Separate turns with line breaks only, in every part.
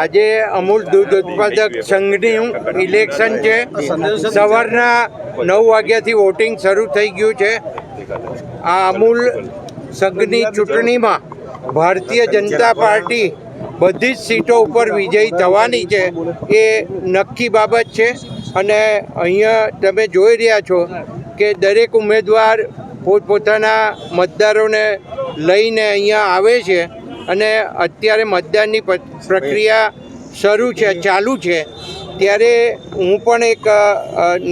આજે અમૂલ દૂધ ઉત્પાદક સંઘનું ઇલેક્શન છે. સવારના નવ વાગ્યાથી વોટિંગ શરૂ થઈ ગયું છે. આ અમૂલ સંઘની ચૂંટણીમાં ભારતીય જનતા પાર્ટી બધી જ સીટો ઉપર વિજયી થવાની છે એ નક્કી બાબત છે. અને અહીંયા તમે જોઈ રહ્યા છો કે દરેક ઉમેદવાર પોતપોતાના મતદારોને લઈને અહીંયા આવે છે. અને અત્યારે મતદાનની પ્રક્રિયા શરૂ છે, ચાલુ છે. ત્યારે હું પણ એક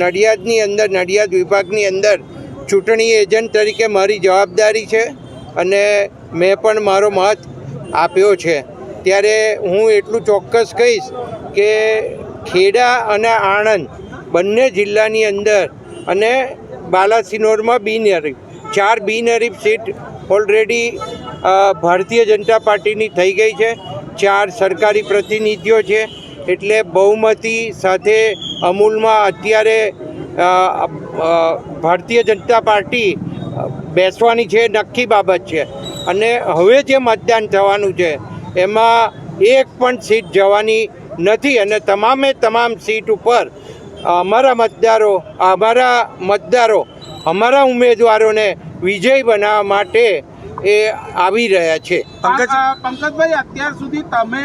નડિયાદની અંદર, નડિયાદ વિભાગની અંદર ચૂંટણી એજન્ટ તરીકે મારી જવાબદારી છે અને મેં પણ મારો મત આપ્યો છે. ત્યારે હું એટલું ચોક્કસ કહીશ કે ખેડા અને આણંદ બંને જિલ્લાની અંદર અને બાલાસિનોરમાં બિનહરીફ, ચાર બિનહરીફ સીટ ઓલરેડી ભારતીય જનતા પાર્ટીની થઈ ગઈ છે. ચાર સરકારી પ્રતિનિધિઓ છે. એટલે બહુમતી સાથે અમૂલમાં અત્યારે ભારતીય જનતા પાર્ટી બેસવાની છે નક્કી બાબત છે. અને હવે જે મતદાન થવાનું છે, એમાં એક પણ સીટ જવાની નથી અને તમામે તમામ સીટ ઉપર અમારા મતદારો અમારા મતદારો, અમારા ઉમેદવારોને વિજય બનાવવા માટે એ આવી રહ્યા છે.
પંકજ પંકજભાઈ અત્યાર સુધી તમે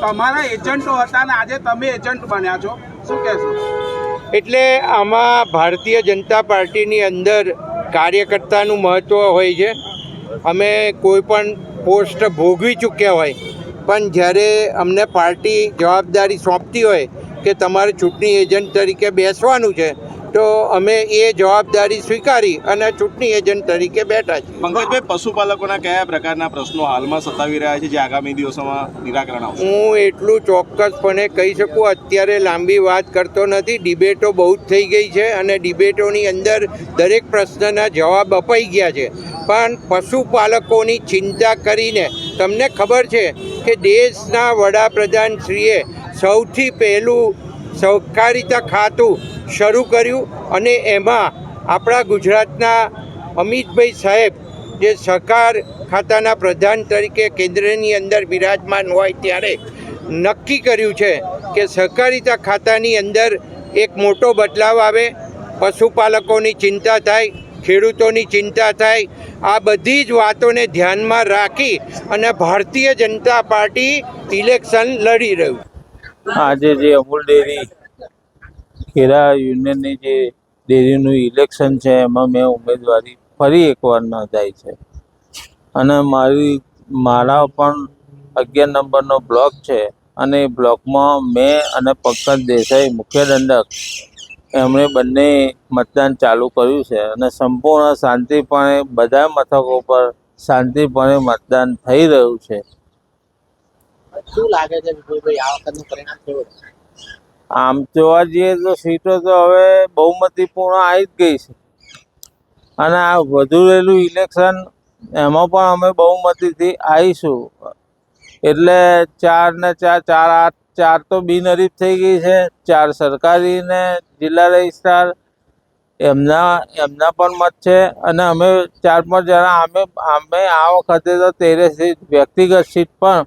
તમારા એજન્ટો હતા અને આજે તમે એજન્ટ બન્યા છો. શું કહેશો?
એટલે આમાં ભારતીય જનતા પાર્ટીની અંદર કાર્યકર્તાનું મહત્ત્વ હોય છે. અમે કોઈ પણ પોસ્ટ ભોગવી ચૂક્યા હોય પણ જ્યારે અમને પાર્ટી જવાબદારી સોંપતી હોય કે તમારે ચૂંટણી એજન્ટ તરીકે બેસવાનું છે તો અમે એ જવાબદારી સ્વીકારી અને ચૂંટણી એજન્ટ તરીકે બેઠા છીએ.
પંકજભાઈ પશુપાલકોના કયા પ્રકારના પ્રશ્નો હાલમાં સતાવી રહ્યા છે જે આગામી દિવસોમાં નિરાકરણ આવશે?
હું એટલું ચોક્કસપણે કહી શકું અત્યારે લાંબી વાત કરતો નથી. ડિબેટો બહુ જ થઈ ગઈ છે અને ડિબેટોની અંદર દરેક પ્રશ્નના જવાબ અપાઈ ગયા છે. પણ પશુપાલકોની ચિંતા કરીને તમને ખબર છે કે દેશના વડાપ્રધાનશ્રીએ સૌથી પહેલું સહકારિતા ખાતું શરૂ કર્યું અને એમાં આપણા ગુજરાતના અમિતભાઈ સાહેબ જે સહકાર ખાતાના પ્રધાન તરીકે કેન્દ્રની અંદર બિરાજમાન હોય ત્યારે નક્કી કર્યું છે કે સહકારિતા ખાતાની અંદર એક મોટો બદલાવ આવે, પશુપાલકોની ચિંતા થાય, ખેડૂતોની ચિંતા થાય, આ બધી જ વાતોને ધ્યાનમાં રાખી અને ભારતીય જનતા પાર્ટી ઇલેક્શન લડી રહ્યું.
આજે જે અમૂલ ડેરી ખેરા યુનિયનની જે ડેરીનું ઇલેક્શન છે, એમાં મેં ઉમેદવારી ફરી એકવાર નોંધાઈ છે. અને મારી, મારા પણ અગિયાર નંબરનો બ્લોક છે અને એ બ્લોકમાં મેં અને પંકજ દેસાઈ મુખ્ય દંડક, એમણે બંને મતદાન ચાલુ કર્યું છે અને સંપૂર્ણ શાંતિપણે, બધા મથકો પર શાંતિપણે મતદાન થઈ રહ્યું છે.
શું લાગે છે વિપુલભાઈ આ વખતનું પરિણામ કેવું છે?
આમ જોવા જઈએ તો સીટો તો હવે બહુમતીપૂર્ણ આવી જ ગઈ છે. અને આ વધુ રહેલું ઇલેક્શન એમાં પણ અમે બહુમતીથી આવીશું. એટલે ચાર ને ચાર ચાર આઠ, ચાર તો બિનહરીફ થઈ ગઈ છે. ચાર સરકારી ને જિલ્લા રજિસ્ટ્રાર, એમના એમના પણ મત છે. અને અમે ચાર પાંચ જણા, અમે અમે આ વખતે તો તેરે સીટ વ્યક્તિગત સીટ પણ